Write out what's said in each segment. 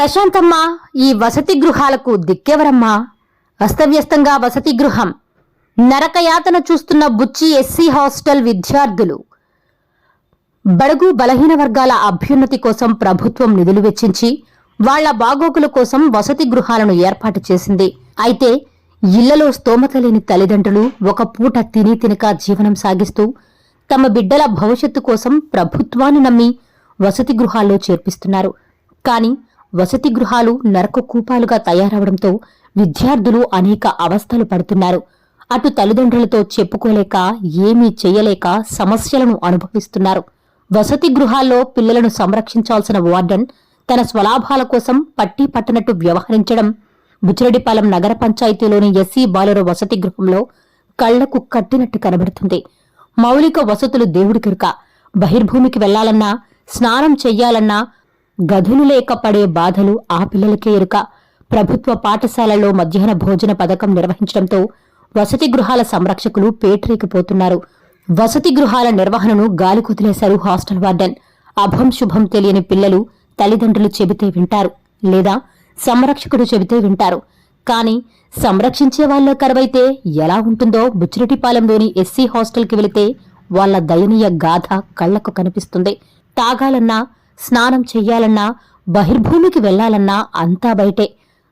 ప్రశాంతమ్మ ఈ వసతి గృహాలకు దిక్కెవరమ్మా? అస్తవ్యస్తంగా వసతి గృహం. నరకయాతన చూస్తున్న బుచ్చి ఎస్సీ హాస్టల్ విద్యార్థులు. బడుగు బలహీన వర్గాల అభ్యున్నతి కోసం ప్రభుత్వం నిధులు వెచ్చించి వాళ్ళ బాగోగుల కోసం వసతి గృహాలను ఏర్పాటు చేసింది. అయితే ఇళ్ళలో స్తోమత లేని తల్లిదండ్రులు ఒక పూట తిని తినక జీవనం సాగిస్తూ తమ బిడ్డల భవిష్యత్తు కోసం ప్రభుత్వాన్ని నమ్మి వసతి గృహాల్లో చేర్పిస్తున్నారు. కానీ వసతి గృహాలు నరక కూపాలుగా తయారవడంతో విద్యార్థులు అనేక అవస్థలు పడుతున్నారు. అటు తల్లిదండ్రులతో చెప్పుకోలేక ఏమీ చేయలేక సమస్యలను అనుభవిస్తున్నారు. వసతి గృహాల్లో పిల్లలను సంరక్షించాల్సిన వార్డెన్ తన స్వలాభాల కోసం పట్టి పట్టనట్టు వ్యవహరించడం బుచ్చిరెడ్డిపాలెం నగర పంచాయతీలోని ఎస్సీ బాలుర వసతి గృహంలో కళ్ళకు కట్టినట్టు కనబడుతుంది. మౌలిక వసతులు దేవుడి దేవుడికిరుక బహిర్భూమికి వెళ్ళాలన్నా స్నానం చెయ్యాలన్నా గదులు లేక పడే బాధలు ఆ పిల్లలకే ఎరుక. ప్రభుత్వ పాఠశాలలో మధ్యాహ్న భోజన పథకం నిర్వహించడంతో వసతి గృహాల సంరక్షకులు పేటరేకిపోతున్నారు వసతి గృహాల నిర్వహణను గాలి కుదిలేశారు హాస్టల్ వార్డెన్. అభం శుభం తెలియని పిల్లలు తల్లిదండ్రులు చెబితే వింటారు లేదా సంరక్షకుడు చెబితే వింటారు. కానీ సంరక్షించే వాళ్ళ కరువైతే ఎలా ఉంటుందో బుచ్చిరెడ్డిపాలెంలోని ఎస్సీ హాస్టల్కి వెళితే వాళ్ళ దయనీయ గాథ కళ్ళకు కనిపిస్తుంది. తాగాలన్నా స్నానం చెయ్యాలన్నా బహిర్భూమికి వెళ్ళాలన్నా అంతా బయటే.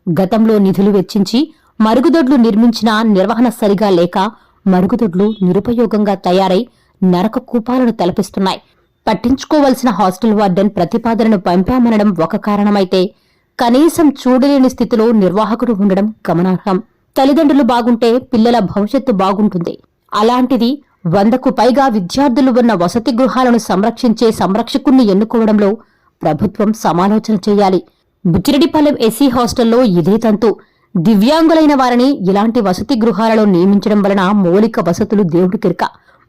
గతంలో నిధులు వెచ్చించి మరుగుదొడ్లు నిర్మించినా నిర్వహణ సరిగా లేక మరుగుదొడ్లు నిరుపయోగంగా తయారై నరక కూపాలను తలపిస్తున్నాయి. పట్టించుకోవలసిన హాస్టల్ వార్డెన్ ప్రతిపాదనను పంపామనడం ఒక కారణమైతే కనీసం చూడలేని స్థితిలో నిర్వాహకుడు ఉండడం గమనార్హం. తల్లిదండ్రులు బాగుంటే పిల్లల భవిష్యత్తు బాగుంటుంది. అలాంటిది వందకు పైగా విద్యార్థులు ఉన్న వసతి గృహాలను సంరక్షించే సంరక్షకుణ్ణి ఎన్నుకోవడంలో ప్రభుత్వం సమాలోచన చేయాలి. బుచ్చిరెడ్డిపాలెం ఎస్సీ హాస్టల్లో ఇదే తంతు. దివ్యాంగులైన వారిని ఇలాంటి వసతి గృహాలలో నియమించడం వలన మౌలిక వసతులు దేవుడికిరక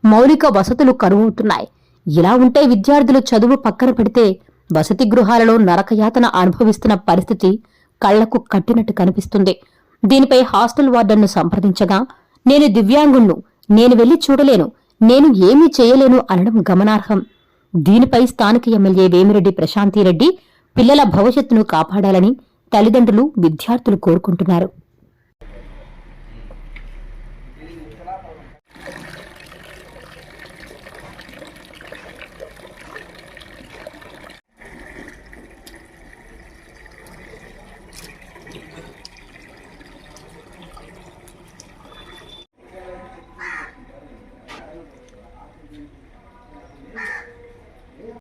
మౌలిక వసతులు కరువవుతున్నాయి. ఇలా ఉంటే విద్యార్థులు చదువు పక్కన పెడితే వసతి గృహాలలో నరకయాతన అనుభవిస్తున్న పరిస్థితి కళ్ళకు కట్టినట్టు కనిపిస్తుంది. దీనిపై హాస్టల్ వార్డన్ను సంప్రదించగా నేను దివ్యాంగుణ్ణు నేను వెళ్ళి చూడలేను. నేను ఏమీ చేయలేను అనడం గమనార్హం. దీనిపై స్థానిక ఎమ్మెల్యే వేమిరెడ్డి ప్రశాంతిరెడ్డి పిల్లల భవిష్యత్తును కాపాడాలని తల్లిదండ్రులు విద్యార్థులు కోరుకుంటున్నారు.